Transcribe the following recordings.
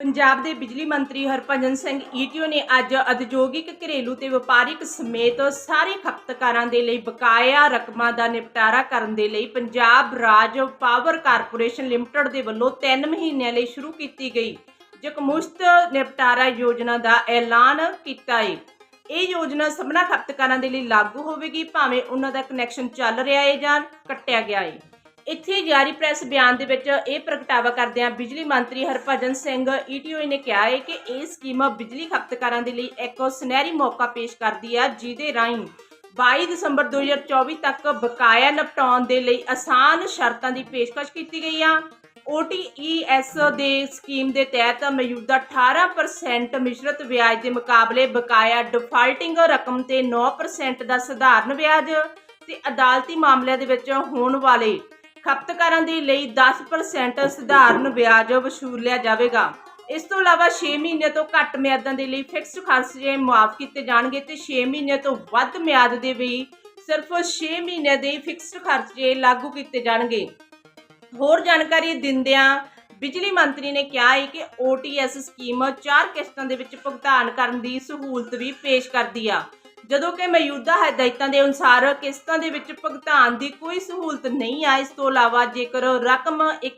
ਪੰਜਾਬ ਦੇ ਬਿਜਲੀ ਮੰਤਰੀ ਹਰਭਜਨ ਸਿੰਘ ਈਟੀਓ ਨੇ ਅੱਜ ਉਦਯੋਗਿਕ ਘਰੇਲੂ ਤੇ ਵਪਾਰਿਕ ਸਮੇਤ ਸਾਰੇ ਖਪਤਕਾਰਾਂ ਦੇ ਲਈ ਬਕਾਇਆ ਰਕਮਾਂ ਦਾ ਨਿਪਟਾਰਾ ਕਰਨ ਦੇ ਲਈ ਪੰਜਾਬ ਰਾਜ ਪਾਵਰ ਕਾਰਪੋਰੇਸ਼ਨ ਲਿਮਟਿਡ ਦੇ ਵੱਲੋਂ 3 ਮਹੀਨਿਆਂ ਲਈ ਸ਼ੁਰੂ ਕੀਤੀ ਗਈ। ਜਕਮੁਸ਼ਤ ਨਿਪਟਾਰਾ ਯੋਜਨਾ ਦਾ ਐਲਾਨ ਕੀਤਾ ਹੈ ਇਹ ਯੋਜਨਾ ਸਭਨਾ ਖਪਤਕਾਰਾਂ ਦੇ ਲਈ ਲਾਗੂ ਹੋਵੇਗੀ, ਭਾਵੇਂ ਉਹਨਾਂ ਦਾ ਕਨੈਕਸ਼ਨ ਚੱਲ ਰਿਹਾ ਹੈ ਜਾਂ ਕੱਟਿਆ ਗਿਆ ਹੈ ਇੱਥੇ ਜਾਰੀ ਪ੍ਰੈਸ ਬਿਆਨ ਦੇ ਵਿੱਚ ਇਹ ਪ੍ਰਗਟਾਵਾ ਕਰਦਿਆਂ ਬਿਜਲੀ ਮੰਤਰੀ ਹਰਭਜਨ ਸਿੰਘ ਈਟੀਓ ਨੇ ਕਿਹਾ ਹੈ ਕਿ ਇਹ ਸਕੀਮ ਬਿਜਲੀ ਖਪਤਕਾਰਾਂ ਦੇ ਲਈ ਇੱਕ ਸੁਨਹਿਰੀ ਮੌਕਾ ਪੇਸ਼ ਕਰਦੀ ਹੈ ਜਿਹਦੇ ਰਾਹੀਂ 22 ਦਸੰਬਰ 2024 ਤੱਕ ਬਕਾਇਆ ਨਿਪਟਾਉਣ ਦੇ ਲਈ ਆਸਾਨ ਸ਼ਰਤਾਂ ਦੀ ਪੇਸ਼ਕਸ਼ ਕੀਤੀ ਗਈ ਆ। OTES ਦੇ ਸਕੀਮ ਦੇ ਤਹਿਤ ਮੌਜੂਦਾ 18% ਮਿਸ਼ਰਤ ਵਿਆਜ ਦੇ ਮੁਕਾਬਲੇ ਬਕਾਇਆ ਡਿਫਾਲਟਿੰਗ ਰਕਮ ਤੇ 9% ਦਾ ਸਧਾਰਨ ਵਿਆਜ ਤੇ ਅਦਾਲਤੀ ਮਾਮਲਿਆਂ ਦੇ ਵਿੱਚ ਹੋਣ ਵਾਲੇ ਖਪਤਕਾਰਾਂ ਦੇ ਲਈ 10% ਸਧਾਰਨ ਵਿਆਜ ਵਸੂਲਿਆ ਜਾਵੇਗਾ। ਇਸ ਤੋਂ ਇਲਾਵਾ 6 ਮਹੀਨੇ ਤੋਂ ਘੱਟ ਮਿਆਦਾਂ ਦੇ ਲਈ ਫਿਕਸਡ ਖਰਚੇ ਮੁਆਫ ਕੀਤੇ ਜਾਣਗੇ ਤੇ 6 ਮਹੀਨੇ ਤੋਂ ਵੱਧ ਮਿਆਦ ਦੇ ਵੀ ਸਿਰਫ 6 ਮਹੀਨੇ ਦੇ ਫਿਕਸਡ ਖਰਚੇ ਲਾਗੂ ਕੀਤੇ ਜਾਣਗੇ। ਹੋਰ ਜਾਣਕਾਰੀ ਦਿੰਦਿਆਂ ਬਿਜਲੀ ਮੰਤਰੀ ਨੇ ਕਿਹਾ ਹੈ ਕਿ OTS ਸਕੀਮ ਚਾਰ ਕਿਸ਼ਤਾਂ ਦੇ ਵਿੱਚ ਭੁਗਤਾਨ ਕਰਨ ਦੀ ਸਹੂਲਤ ਵੀ ਪੇਸ਼ ਕਰਦੀ ਆ। ਜਦੋਂ ਕਿ ਮੌਜੂਦਾ ਹਦਾਇਤਾਂ ਦੇ ਅਨੁਸਾਰ ਕਿਸ਼ਤਾਂ ਦੇ ਵਿੱਚ ਭੁਗਤਾਨ ਦੀ ਕੋਈ ਸਹੂਲਤ ਨਹੀਂ ਆ, ਇਸ ਤੋਂ ਇਲਾਵਾ ਜੇਕਰ ਰਕਮ ਇੱਕ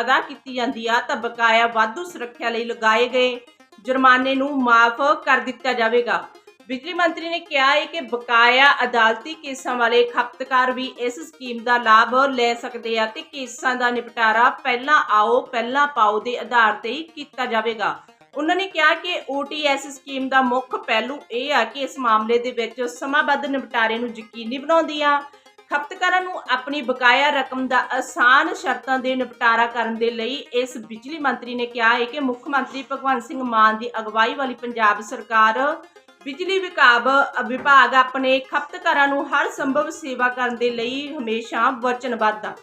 ਅਦਾ ਕੀਤੀ ਜਾਂਦੀ ਆ, ਤਾਂ ਬਕਾਇਆ ਵਾਧੂ ਸੁਰੱਖਿਆ ਲਈ ਲਗਾਏ ਗਏ ਜੁਰਮਾਨੇ ਨੂੰ ਮਾਫ ਕਰ ਦਿੱਤਾ ਜਾਵੇਗਾ। ਬਿਜਲੀ ਮੰਤਰੀ ਨੇ ਕਿਹਾ ਹੈ ਕਿ ਬਕਾਇਆ ਅਦਾਲਤੀ ਕੇਸਾਂ ਵਾਲੇ ਖਪਤਕਾਰ ਵੀ ਇਸ ਸਕੀਮ ਦਾ ਲਾਭ ਲੈ ਸਕਦੇ ਆ ਤੇ ਕੇਸਾਂ ਦਾ ਨਿਪਟਾਰਾ ਪਹਿਲਾਂ ਆਓ, ਪਹਿਲਾਂ ਪਾਓ ਦੇ ਆਧਾਰ ਤੇ ਹੀ ਕੀਤਾ ਜਾਵੇਗਾ। ਉਹਨਾਂ ਨੇ ਕਿਹਾ ਕਿ OTS ਸਕੀਮ ਦਾ ਮੁੱਖ ਪਹਿਲੂ ਇਹ ਆ ਕਿ ਇਸ ਮਾਮਲੇ ਦੇ ਵਿੱਚ ਸਮਾਬੱਧ ਨਿਪਟਾਰੇ ਨੂੰ ਯਕੀਨੀ ਬਣਾਉਂਦੀ ਆ ਖਪਤਕਾਰਾਂ ਨੂੰ ਆਪਣੀ ਬਕਾਇਆ ਰਕਮ ਦਾ ਆਸਾਨ ਸ਼ਰਤਾਂ ਦੇ ਨਿਪਟਾਰਾ ਕਰਨ ਦੇ ਲਈ ਇਸ ਬਿਜਲੀ ਮੰਤਰੀ ਨੇ ਕਿਹਾ ਹੈ ਕਿ ਮੁੱਖ ਮੰਤਰੀ ਭਗਵੰਤ ਸਿੰਘ ਮਾਨ ਦੀ ਅਗਵਾਈ ਵਾਲੀ ਪੰਜਾਬ ਸਰਕਾਰ ਬਿਜਲੀ ਵਿਭਾਗ ਵਿਭਾਗ ਆਪਣੇ ਖਪਤਕਾਰਾਂ ਨੂੰ ਹਰ ਸੰਭਵ ਸੇਵਾ ਕਰਨ ਦੇ ਲਈ ਹਮੇਸ਼ਾ ਵਚਨਬੱਧ ਆ।